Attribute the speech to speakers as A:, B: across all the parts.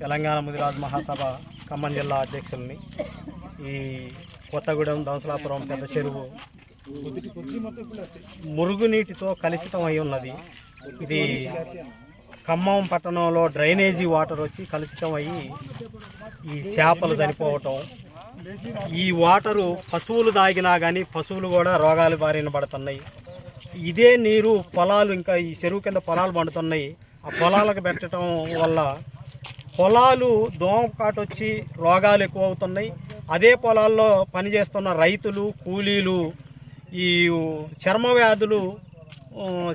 A: తెలంగాణ ముదిరాజ్ మహాసభ ఖమ్మం జిల్లా అధ్యక్షుల్ని ఈ కొత్తగూడెం దంసలాపురం పెద్ద చెరువు మురుగునీటితో కలుషితం అయి ఉన్నది. ఇది ఖమ్మం పట్టణంలో డ్రైనేజీ వాటర్ వచ్చి కలుషితం అయ్యి ఈ చేపలు చనిపోవటం. ఈ వాటరు పశువులు తాగినా కానీ పశువులు కూడా రోగాలు బారిన పడుతున్నాయి. ఇదే నీరు పొలాలు ఇంకా ఈ చెరువు కింద పొలాలు పండుతున్నాయి. ఆ పొలాలకు పెట్టడం వల్ల పొలాలు దోమకాటు వచ్చి రోగాలు ఎక్కువ అవుతున్నాయి అదే పొలాల్లో పనిచేస్తున్న రైతులు కూలీలు ఈ చర్మ వ్యాధులు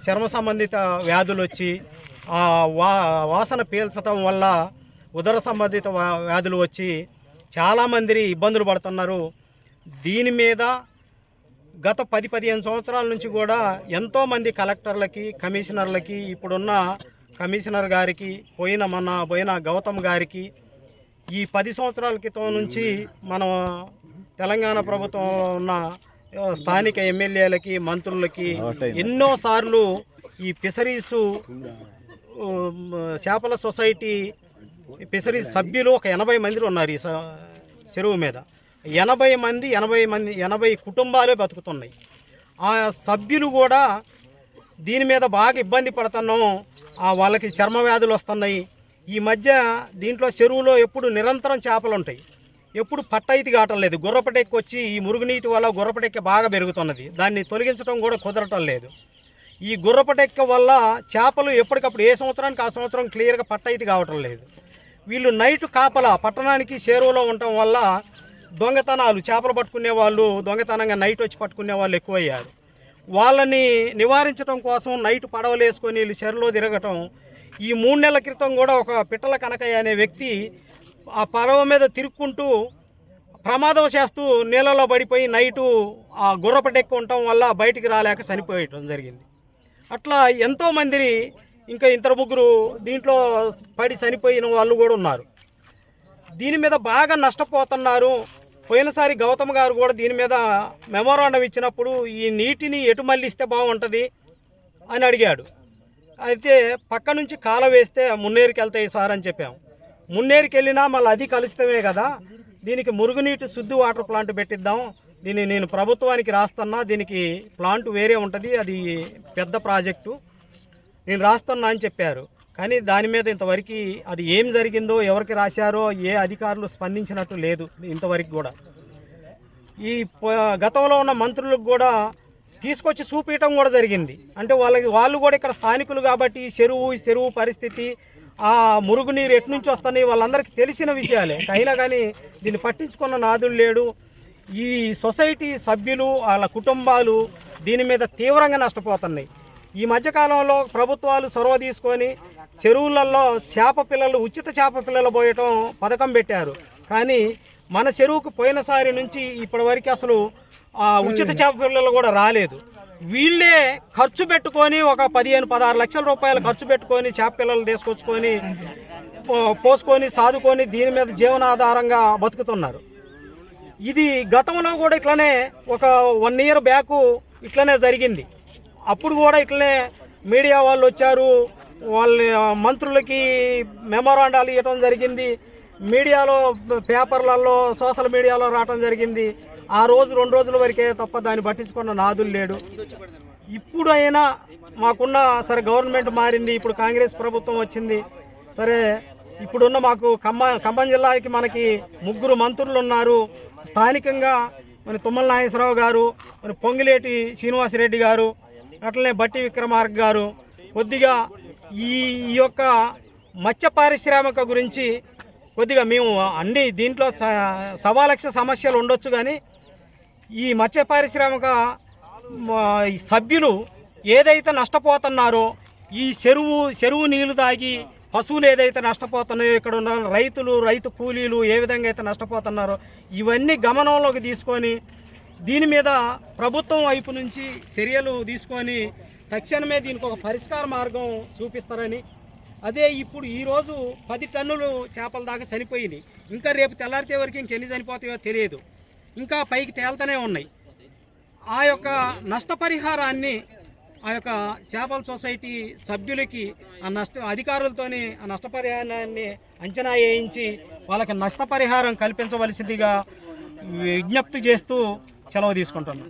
A: చర్మ సంబంధిత వ్యాధులు వచ్చి ఆ వా వాసన పీల్చడం వల్ల ఉదర సంబంధిత వ్యాధులు వచ్చి చాలామంది ఇబ్బందులు పడుతున్నారు. దీని మీద గత పది పదిహేను సంవత్సరాల నుంచి కూడా ఎంతోమంది కలెక్టర్లకి కమిషనర్లకి ఇప్పుడున్న కమిషనర్ గారికి పోయిన మన పోయిన గౌతమ్ గారికి ఈ పది సంవత్సరాల క్రితం నుంచి మన తెలంగాణ ప్రభుత్వంలో ఉన్న స్థానిక ఎమ్మెల్యేలకి మంత్రులకి ఎన్నోసార్లు ఈ ఫిషరీసు చేపల సొసైటీ ఫిషరీస్ సభ్యులు ఒక ఎనభై మంది ఉన్నారు ఈ స- చెరువు మీద. ఎనభై మంది ఎనభై మంది ఎనభై కుటుంబాలే బతుకుతున్నాయి. ఆ సభ్యులు కూడా దీని మీద బాగా ఇబ్బంది పడుతున్నాం. ఆ వాళ్ళకి చర్మ వ్యాధులు వస్తున్నాయి. ఈ మధ్య దీంట్లో చెరువులో ఎప్పుడు నిరంతరం చేపలు ఉంటాయి. ఎప్పుడు పట్టయితి కావటం లేదు. గుర్రపటెక్కి వచ్చి ఈ మురుగునీటి వల్ల గుర్రపటెక్క బాగా పెరుగుతున్నది. దాన్ని తొలగించడం కూడా కుదరటం లేదు. ఈ గుర్రపటెక్క వల్ల చేపలు ఎప్పటికప్పుడు ఏ సంవత్సరానికి ఆ సంవత్సరం క్లియర్గా పట్టయితి కావటం లేదు. వీళ్ళు నైట్ కాపలా పట్టణానికి చేరువలో ఉండటం వల్ల దొంగతనాలు చేపలు పట్టుకునే వాళ్ళు దొంగతనంగా నైట్ వచ్చి పట్టుకునే వాళ్ళు ఎక్కువయ్యారు. వాళ్ళని నివారించడం కోసం నైట్ పడవలు వేసుకొని వీళ్ళు చెరలో తిరగటం ఈ మూడు నెలల క్రితం కూడా ఒక పిట్టల కనకయ్య అనే వ్యక్తి ఆ పడవ మీద తిరుక్కుంటూ ప్రమాదం చేస్తూ నీళ్ళలో పడిపోయి నైటు ఆ గుర్రపటెక్కి ఉండటం వల్ల బయటికి రాలేక చనిపోయటం జరిగింది. అట్లా ఎంతోమంది ఇంకా ఇద్దరు ముగ్గురు దీంట్లో పడి చనిపోయిన వాళ్ళు కూడా ఉన్నారు. దీని మీద బాగా నష్టపోతున్నారు. పోయినసారి గౌతమ్ గారు కూడా దీని మీద మెమోరాండం ఇచ్చినప్పుడు ఈ నీటిని ఎటు మళ్ళిస్తే బాగుంటుంది అని అడిగాడు. అయితే పక్క నుంచి కాల వేస్తే మున్నేరుకి వెళ్తాయి సార్ అని చెప్పాం. మున్నేరుకి వెళ్ళినా మళ్ళీ అది కలుస్తమే కదా. దీనికి మురుగునీటి శుద్ధి వాటర్ ప్లాంట్ పెట్టిద్దాం. దీన్ని నేను ప్రభుత్వానికి రాస్తున్నా దీనికి ప్లాంట్ వేరే ఉంటుంది అది పెద్ద ప్రాజెక్టు. నేను రాస్తున్నా అని చెప్పారు. కానీ దాని మీద ఇంతవరకు అది ఏం జరిగిందో ఎవరికి రాశారో ఏ అధికారులు స్పందించినట్టు లేదు ఇంతవరకు కూడా. ఈ గతంలో ఉన్న మంత్రులకు కూడా తీసుకొచ్చి చూపించడం కూడా జరిగింది. అంటే వాళ్ళకి వాళ్ళు కూడా ఇక్కడ స్థానికులు కాబట్టి ఈ చెరువు ఈ చెరువు పరిస్థితి ఆ మురుగునీరు ఎటు నుంచి వస్తున్నాయి వాళ్ళందరికీ తెలిసిన విషయాలే. అయినా కానీ దీన్ని పట్టించుకున్న నాదుడు లేడు. ఈ సొసైటీ సభ్యులు వాళ్ళ కుటుంబాలు దీని మీద తీవ్రంగా నష్టపోతున్నాయి. ఈ మధ్యకాలంలో ప్రభుత్వాలు చొరవ తీసుకొని చెరువులలో చేప పిల్లలు ఉచిత చేప పిల్లలు పోయటం పథకం పెట్టారు. కానీ మన చెరువుకు పోయినసారి నుంచి ఇప్పటి వరకు అసలు ఉచిత చేప పిల్లలు కూడా రాలేదు. వీళ్ళే ఖర్చు పెట్టుకొని ఒక పదిహేను పదహారు లక్షల రూపాయలు ఖర్చు పెట్టుకొని చేప పిల్లలు తీసుకొచ్చుకొని పోసుకొని సాదుకొని దీని మీద జీవనాధారంగా బతుకుతున్నారు. ఇది గతంలో కూడా ఇట్లనే ఒక వన్ ఇయర్ బ్యాక్ ఇట్లనే జరిగింది. అప్పుడు కూడా ఇట్లనే మీడియా వాళ్ళు వచ్చారు. వాళ్ళ మంత్రులకి మెమోరాండాలు ఇవ్వటం జరిగింది. మీడియాలో పేపర్లలో సోషల్ మీడియాలో రావటం జరిగింది. ఆ రోజు రెండు రోజుల వరకే తప్ప దాన్ని పట్టించుకున్న నాదులు లేడు. ఇప్పుడు అయినా మాకున్న సరే గవర్నమెంట్ మారింది. ఇప్పుడు కాంగ్రెస్ ప్రభుత్వం వచ్చింది. సరే ఇప్పుడున్న మాకు ఖమ్మం ఖమ్మం జిల్లాకి మనకి ముగ్గురు మంత్రులు ఉన్నారు. స్థానికంగా మన తుమ్మల నాగేశ్వరరావు గారు మన పొంగిలేటి శ్రీనివాసరెడ్డి గారు అట్లనే బట్టి విక్రమార్క గారు కొద్దిగా ఈ ఈ యొక్క మత్స్య పారిశ్రామిక గురించి కొద్దిగా మేము అన్ని దీంట్లో స- సవా లక్ష సమస్యలు ఉండొచ్చు కానీ ఈ మత్స్య పారిశ్రామిక సభ్యులు ఏదైతే నష్టపోతున్నారో ఈ చెరువు చెరువు నీళ్ళు తాగి పశువులు ఏదైతే నష్టపోతున్నాయో ఇక్కడ ఉన్న రైతులు రైతు కూలీలు ఏ విధంగా అయితే నష్టపోతున్నారో ఇవన్నీ గమనంలోకి తీసుకొని దీని మీద ప్రభుత్వం వైపు నుంచి చర్యలు తీసుకొని తక్షణమే దీనికి ఒక పరిష్కార మార్గం చూపిస్తారని. అదే ఇప్పుడు ఈరోజు పది టన్నులు చేపల దాకా చనిపోయినాయి ఇంకా రేపు తెల్లారితే వరకు ఇంకెన్ని చనిపోతాయో తెలియదు. ఇంకా పైకి తేలుతూనే ఉన్నాయి. ఆ యొక్క నష్టపరిహారాన్ని ఆ యొక్క చేపల సొసైటీ సభ్యులకి ఆ నష్ట అధికారులతోని ఆ నష్టపరిహారాన్ని అంచనా వేయించి వాళ్ళకి నష్టపరిహారం కల్పించవలసిందిగా విజ్ఞప్తి చేస్తూ సెలవు తీసుకుంటున్నాం.